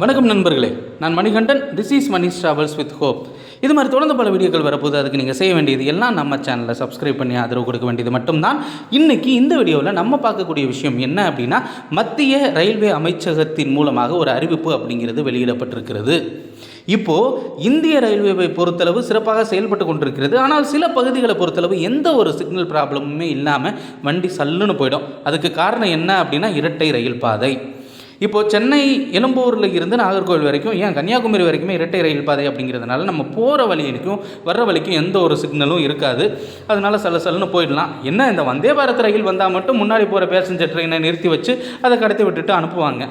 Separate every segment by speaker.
Speaker 1: வணக்கம் நண்பர்களே. நான் Manikandan. This is Mani travels with hope இது மாதிரி தொடர்ந்து பல வீடியோக்கள் வரப்போது அதுக்கு நீங்கள் செய்ய வேண்டியது எல்லாம் நம்ம சேனலில் சப்ஸ்கிரைப் பண்ணி ஆதரவு கொடுக்க வேண்டியது மட்டும்தான். இன்றைக்கி இந்த வீடியோவில் நம்ம பார்க்கக்கூடிய விஷயம் என்ன அப்படின்னா மத்திய ரயில்வே அமைச்சகத்தின் மூலமாக ஒரு அறிவிப்பு அப்படிங்கிறது வெளியிடப்பட்டிருக்கிறது. இப்போது இந்திய ரயில்வேவை பொறுத்தளவு சிறப்பாக செயல்பட்டு கொண்டிருக்கிறது. ஆனால் சில பகுதிகளை பொறுத்தளவு எந்த ஒரு சிக்னல் ப்ராப்ளமுமே இல்லாமல் வண்டி சல்லுன்னு போயிடும். அதுக்கு காரணம் என்ன அப்படின்னா இரட்டை ரயில் பாதை. இப்போது சென்னை எழும்பூரில் இருந்து நாகர்கோவில் வரைக்கும் ஏன் கன்னியாகுமரி வரைக்குமே இரட்டை ரயில் பாதை அப்படிங்கிறதுனால நம்ம போகிற வழிக்கும் வர்ற வழிக்கும் எந்த ஒரு சிக்னலும் இருக்காது. அதனால சல சல்லுன்னு போயிடலாம். என்ன இந்த வந்தே பாரத் ரயில் வந்தால் மட்டும் முன்னாடி போகிற பேசஞ்சர் ட்ரெயினை நிறுத்தி வச்சு அதை கடத்தி விட்டுட்டு அனுப்புவாங்க.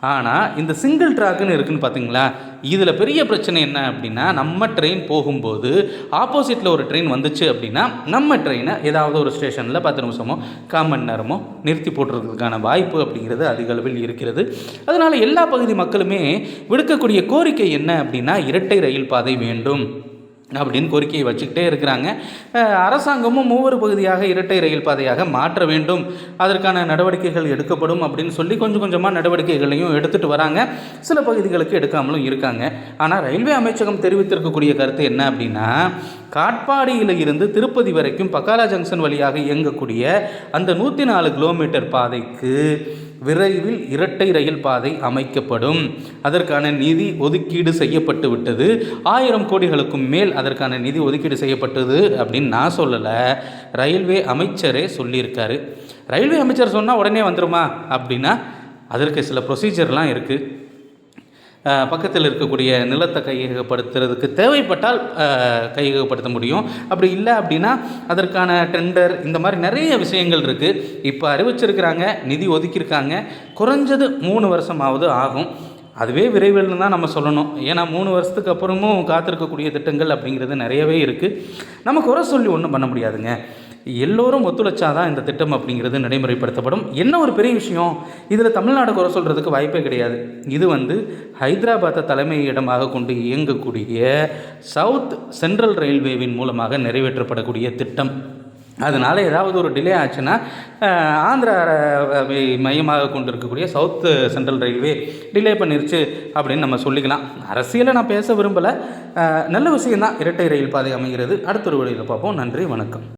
Speaker 1: ஆனால் இந்த சிங்கிள் ட்ராக்குன்னு இருக்குன்னு பார்த்தீங்களா இதில் பெரிய பிரச்சனை என்ன அப்படின்னா நம்ம ட்ரெயின் போகும்போது ஆப்போசிட்டில் ஒரு ட்ரெயின் வந்துச்சு அப்படின்னா நம்ம ட்ரெயினை ஏதாவது ஒரு ஸ்டேஷனில் பத்து நிமிஷமோ கால் மணி நேரமோ நிறுத்தி போட்டுறதுக்கான வாய்ப்பு அப்படிங்கிறது அதிகளவில் இருக்கிறது. அதனால் எல்லா பகுதி மக்களுமே விடுக்கக்கூடிய கோரிக்கை என்ன அப்படின்னா இரட்டை ரயில் பாதை வேண்டும். அப்படின்னு கோரிக்கையை வச்சுக்கிட்டே இருக்கிறாங்க. அரசாங்கமும் மூவர் பகுதியாக இரட்டை ரயில் பாதையாக மாற்ற வேண்டும். அதற்கான நடவடிக்கைகள் எடுக்கப்படும் அப்படின்னு சொல்லி கொஞ்சம் கொஞ்சமாக நடவடிக்கைகளையும் எடுத்துகிட்டு வராங்க. சில பகுதிகளுக்கு எடுக்காமலும் இருக்காங்க. ஆனால் ரயில்வே அமைச்சகம் தெரிவித்திருக்கக்கூடிய கருத்து என்ன அப்படின்னா காட்பாடியில் இருந்து திருப்பதி வரைக்கும் பக்காலா ஜங்ஷன் வழியாக இயங்கக்கூடிய அந்த நூற்றி நாலு கிலோமீட்டர் பாதைக்கு விரைவில் இரட்டை ரயில் பாதை அமைக்கப்படும். அதற்கான நிதி ஒதுக்கீடு செய்யப்பட்டு விட்டது. ஆயிரம் கோடிகளுக்கும் மேல் அதற்கான நிதி ஒதுக்கீடு செய்யப்பட்டது அப்படின்னு நான் சொல்லலை. ரயில்வே அமைச்சரே சொல்லியிருக்காரு. ரயில்வே அமைச்சர் சொன்னால் உடனே வந்துருமா அப்படின்னா அதற்கு சில ப்ரொசீஜர்லாம் இருக்குது பக்கத்தில் இருக்கக்கூடிய நிலத்தை கையகப்படுத்துறதுக்கு தேவைப்பட்டால் கையகப்படுத்த முடியும். அப்படி இல்லை அப்படின்னா அதற்கான டெண்டர் இந்த மாதிரி நிறைய விஷயங்கள் இருக்குது இப்போ அறிவிச்சிருக்கிறாங்க நிதி ஒதுக்கியிருக்காங்க. குறைஞ்சது மூணு வருஷமாவது ஆகும். அதுவே விரைவில் தான் நம்ம சொல்லணும். ஏன்னா மூணு வருஷத்துக்கு அப்புறமும் காத்திருக்கக்கூடிய திட்டங்கள் அப்படிங்கிறது நிறையவே இருக்குது நம்ம குறை சொல்லி ஒன்றும் பண்ண முடியாதுங்க. எல்லோரும் ஒத்துழைச்சாதான் இந்த திட்டம் அப்படிங்கிறது நடைமுறைப்படுத்தப்படும். என்ன ஒரு பெரிய விஷயம்? இதில் தமிழ்நாடு குறை சொல்கிறதுக்கு வாய்ப்பே கிடையாது. இது வந்து ஹைதராபாத்தை தலைமை இடமாக கொண்டு இயங்கக்கூடிய சவுத் சென்ட்ரல் ரயில்வேவின் மூலமாக நிறைவேற்றப்படக்கூடிய திட்டம். அதனால் ஏதாவது ஒரு டிலே ஆச்சுன்னா ஆந்திரா மையமாக கொண்டு இருக்கக்கூடிய சவுத் சென்ட்ரல் ரயில்வே டிலே பண்ணிருச்சு அப்படின்னு நம்ம சொல்லிக்கலாம். அரசியலை நான் பேச விரும்பலை. நல்ல விஷயம்தான். இரட்டை ரயில் பாதை அமைகிறது. அடுத்த ஒரு வழியில் பார்ப்போம். நன்றி வணக்கம்.